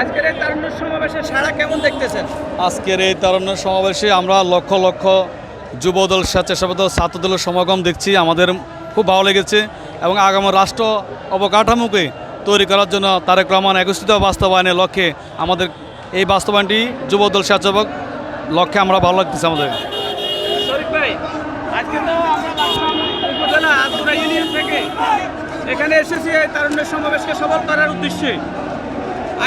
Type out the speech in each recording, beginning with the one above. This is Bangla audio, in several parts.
আজকের এই তারুণ্য সমাবেশে সারা কেমন দেখতেছেন? আজকের এই তারুণ্য সমাবেশে আমরা লক্ষ লক্ষ যুবদল স্বেচ্ছাসেবক দল ছাত্রদলের সমাগম দেখছি। আমাদের খুব ভালো লেগেছে এবং আগামী রাষ্ট্র অবকাঠামোকে তৈরি করার জন্য তারেক রহমান একত্রিত বাস্তবায়নের লক্ষ্যে আমাদের এই বাস্তবায়নটি যুবদল স্বেচ্ছাসেবক লক্ষ্যে আমরা ভালো লাগতেছে আমাদের। এখানে এসেছি এই তারুণ্য সমাবেশকে সফল করার উদ্দেশ্যে।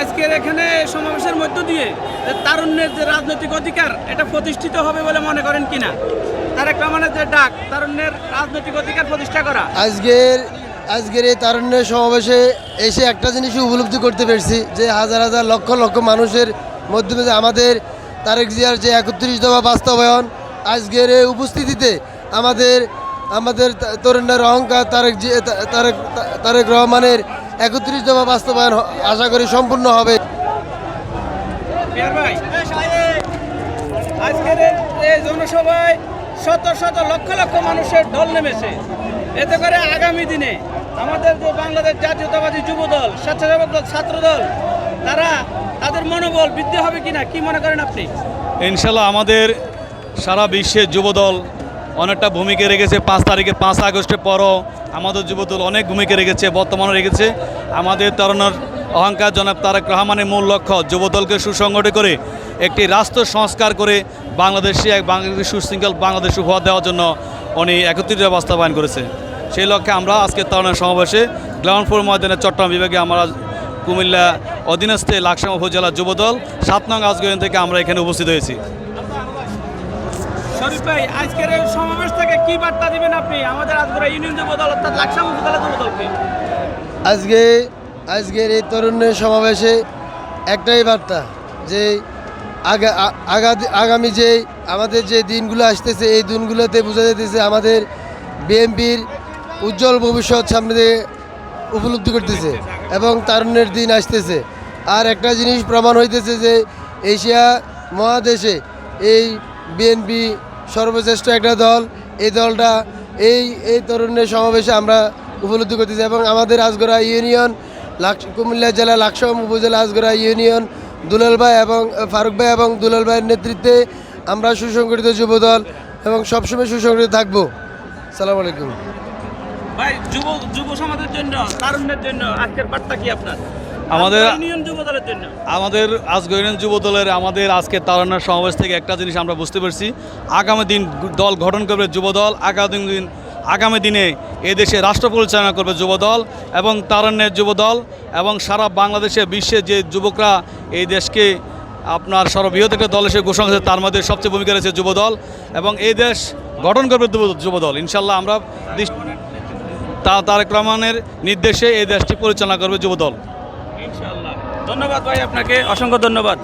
আজকের এখানে সমাবেশের মধ্য দিয়ে তারুণ্যের যে রাজনৈতিক অধিকার, এটা প্রতিষ্ঠিত হবে বলে মনে করেন কিনা? তারেক রহমানের যে ডাক, তারুণ্যের রাজনৈতিক অধিকার প্রতিষ্ঠা করা। আজকের আজকের এই তারুণ্যের সমাবেশে এসে একটা জিনিসই উপলব্ধি করতে পেরেছি, যে হাজার হাজার লক্ষ লক্ষ মানুষের মাধ্যমে যে আমাদের তারেক জিয়ার যে একত্রিশ দফা বাস্তবায়ন, আজকের এই উপস্থিতিতে আমাদের আমাদের তরুণের অহংকার তারেক জি, তা- তারেক তারেক রহমানের একত্রিশ দফা বাস্তবায়ন আশা করি সম্পূর্ণ হবে। আজকের এই- জনসভায় শত শত লক্ষ লক্ষ মানুষের ঢল নেমেছে। এতে করে আগামী দিনে আমাদের যে বাংলাদেশ জাতীয়তাবাদী যুব দল স্বেচ্ছাসেবক দল ছাত্র দল তারা তাদের মনোবল বৃদ্ধি হবে কিনা কি মনে করেন আপনি? ইনশাল্লাহ আমাদের সারা বিশ্বে যুবদল অনেকটা ভূমিকা রেখেছে পাঁচ তারিখে পাঁচ আগস্টের পরও আমাদের যুবদল অনেক ভূমিকা রেখেছে বর্তমানে রেখেছে। আমাদের তরুণের অহংকার জনাব তারেক রহমানের মূল লক্ষ্য, যুবদলকে সুসংগঠিত করে একটি রাষ্ট্র সংস্কার করে বাংলাদেশে এক বাংলাদেশ সুশৃঙ্খল বাংলাদেশ উপহার দেওয়ার জন্য উনি একত্রিত বাস্তবায়ন করেছে। সেই লক্ষ্যে আমরা আজকে তরুণের সমাবেশে গ্রাউন্ড ফ্লোর ময়দানে চট্টগ্রাম বিভাগে আমরা কুমিল্লা অধীনস্থে লাকসাম উপজেলা যুবদল সাত নং আজগরিন থেকে আমরা এখানে উপস্থিত হয়েছি। শরীফ ভাই, আজকের কি বার্তা দিবেন আপনি? আমাদের আজকের ইউনিয়ন যুব দল অর্থাৎ লাকসাম উপজেলা যুব দলকে। আজকে, আজকের এই তরুণের সমাবেশে একটাই বার্তা, যে আগা আগামী যে আমাদের যে দিনগুলো আসতেছে, এই দিনগুলোতে বোঝা যেতেছে আমাদের বিএনপির উজ্জ্বল ভবিষ্যৎ সামনে উপলব্ধি করতেছে এবং তারুণ্যের দিন আসতেছে। আর একটা জিনিস প্রমাণ হইতেছে যে এশিয়া মহাদেশে এই বিএনপি সর্বশ্রেষ্ঠ একটা দল এই দলটা, এই এই তরুণের সমাবেশে আমরা উপলব্ধি করতেছি এবং আমাদের আজগরা ইউনিয়ন, লাক, কুমিল্লা জেলা লাকসাম উপজেলা আজগরা ইউনিয়ন, দুলাল ভাই এবং, ফারুক ভাই এবং দুলাল ভাইয়ের নেতৃত্বে আমরা সুসংগঠিত যুবদল এবং সবসময় সুসংগঠিত থাকব। সালাম আলাইকুম। ভাই, যুব যুব সমাজের জন্য জন্য আজকের বার্তা কি আপনার? আমাদের- আজকের ইউনিয়ন যুব দলের আমাদের আজগরিন যুব দলের আমাদের আজকে তারান্নার সমাবেশ থেকে একটা জিনিস আমরা বুঝতে পারছি। আগামী দিন দল গঠন করবে যুব দল আগামী দিন আগামী দিনে এদেশে রাষ্ট্র পরিচালনা করবে যুব দল এবং তারণ্যের যুব দল এবং সারা বাংলাদেশে বিশ্বে যে যুবকরা এই দেশকে আপনার সর্ববৃহৎ একটা দল এসে ঘোষণা করেছে তার মধ্যে সবচেয়ে ভূমিকা রয়েছে যুব দল এবং এই দেশ গঠন করবে যুব- যুব দল ইনশাল্লাহ আমরা তা তারেক রহমানের নির্দেশে এই দেশটি পরিচালনা করবে যুব দল ইনশাআল্লাহ ধন্যবাদ ভাই আপনাকে অসংখ্য ধন্যবাদ।